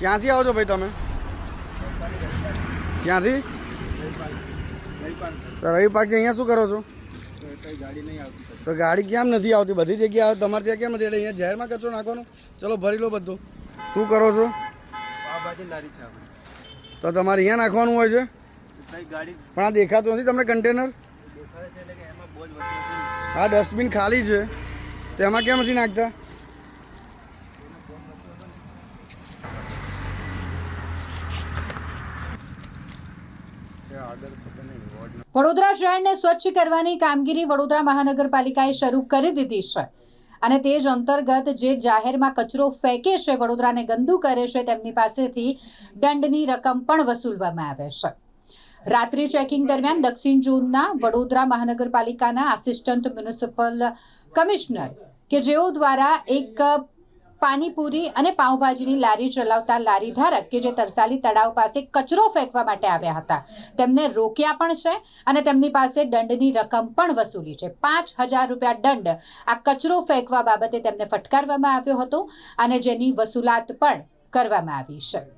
ક્યાંથી આવો છો ભાઈ તમે? ક્યાંથી? તો રવિ પાકી અહીંયા શું કરો છો? તો ગાડી કેમ નથી આવતી? બધી જગ્યાએ તમારે ત્યાં કેમ નથી? એટલે અહીંયા જાહેરમાં કચરો નાખવાનો? ચલો, ભરી લો બધું. શું કરો છો? તો તમારે અહીંયા નાખવાનું હોય છે? પણ આ દેખાતું નથી તમને કન્ટેનર આ ડસ્ટબિન ખાલી છે. તેમાં કેમ નથી નાખતા? વડોદરા શહેરને સ્વચ્છ કરવાની કામગીરી વડોદરા મહાનગરપાલિકાએ શરૂ કરી દીધી છે. અને તે જ અંતર્ગત જે જાહેરમાં કચરો ફેંકે છે, વડોદરાને ગંદુ કરે છે, તેમની પાસેથી દંડની રકમ પણ વસૂલવામાં આવે છે. રાત્રિ ચેકિંગ દરમિયાન દક્ષિણ ઝોનના વડોદરા મહાનગરપાલિકાના આસિસ્ટન્ટ મ્યુનિસિપલ કમિશનર કે જેઓ દ્વારા એક પાણીપુરી અને પાઉંભાજીની લારી ચલાવતા લારી ધારક કે જે તરસાલી તળાવ પાસે કચરો ફેંકવા માટે આવ્યા હતા. તેમને રોક્યા પણ છે અને તેમની પાસે દંડની રકમ પણ વસૂલી છે. પાંચ હજાર રૂપિયા દંડ આ કચરો ફેંકવા બાબતે તેમને ફટકારવામાં આવ્યો હતો અને જેની વસૂલાત પણ કરવામાં આવી છે.